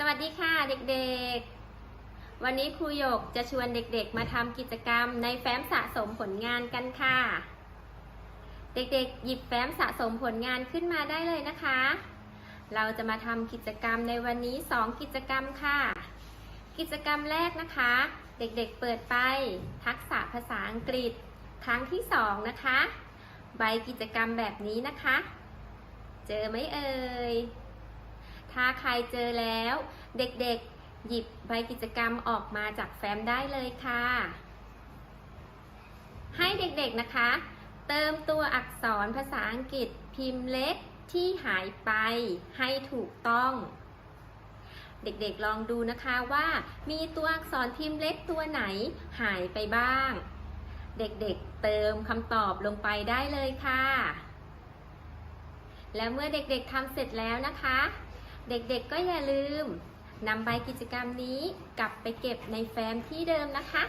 สวัสดีค่ะเด็กๆ วันนี้ครูหยกจะชวนเด็กๆ มาทำกิจกรรมในแฟ้มสะสมผลงานกันค่ะ เด็กๆ หยิบแฟ้มสะสมผลงานขึ้นมาได้เลยนะคะ เราจะมาทำกิจกรรมในวันนี้ 2 กิจกรรมค่ะ กิจกรรมแรกนะคะ เด็กๆ เปิดไป ทักษะภาษาอังกฤษ ครั้งที่ 2 นะคะ ใบกิจกรรมแบบนี้นะคะ เจอไหมเอ่ย ถ้าใครเจอแล้ว เด็กๆ หยิบใบกิจกรรมออกมาจากแฟ้มได้เลยค่ะ ให้เด็กๆนะคะ เติมตัวอักษรภาษาอังกฤษพิมพ์เล็กที่หายไปให้ถูกต้อง เด็กๆลองดูนะคะว่ามีตัวอักษรพิมพ์เล็กตัวไหนหายไปบ้าง เด็กๆเติมคำตอบลงไปได้เลยค่ะ และเมื่อเด็กๆทำเสร็จแล้วนะคะ เด็กๆก็อย่าลืมนำใบกิจกรรมนี้กลับไปเก็บในแฟ้มที่เดิมนะคะ